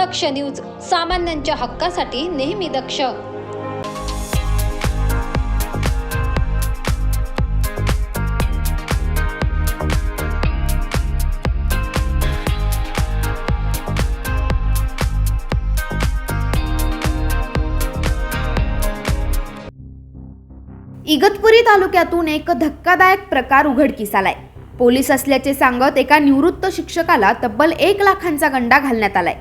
दक्ष news सामान्यांच्या हक्कासाठी नेहमी दक्ष. इगतपुरी तालुक्यातून एक धक्कादायक प्रकार उघडकीस आलाय. पोलीस असल्याचे सांगत एका निवृत्त शिक्षकाला तब्बल एक लाखांचा गंडा घालण्यात आलाय.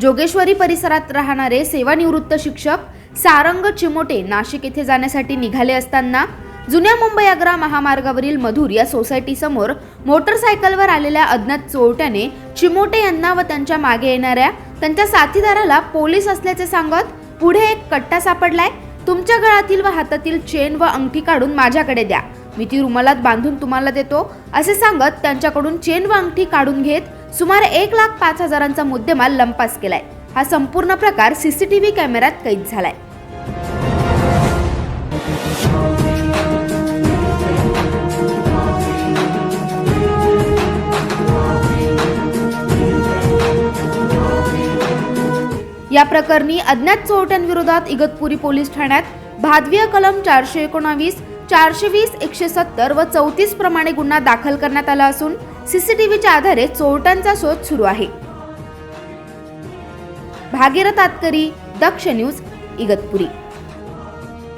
जोगेश्वरी परिसरात राहणारे सेवानिवृत्त शिक्षक सारंग चिमोटे नाशिक येथे जाण्यासाठी निघाले असताना जुन्या मुंबई आग्रा महामार्गावरील मधुर या सोसायटी समोर मोटरसायकलवर आलेल्या अज्ञात चोरट्याने चिमोटे यांना व त्यांच्या मागे येणाऱ्या त्यांच्या साथीदाराला पोलीस असल्याचे सांगत पुढे एक कट्टा सापडलाय. तुमच्या गळातील व हातातील चेन व अंगठी काढून माझ्याकडे द्या. मी ती रुमालात बांधून तुम्हाला देतो. असे सांगत त्यांच्याकडून चेन व अंगठी काढून घेत सुमारे एक लाख पाच हजारांचा मुद्देमाल लंपास केलाय. हा संपूर्ण प्रकार सीसीटीव्ही कॅमेऱ्यात कैद झालाय. या प्रकरणी अज्ञात चोरट्यांविरोधात इगतपुरी पोलीस ठाण्यात भादवीय कलम चारशे एकोणावीस चारशे वीस एकशे सत्तर व चौतीस प्रमाणे गुन्हा दाखल करण्यात आला असून सीसीटीव्हीच्या आधारे चोरट्यांचा शोध सुरू आहे. भागीरथ आतकरी दक्ष न्यूज इगतपुरी.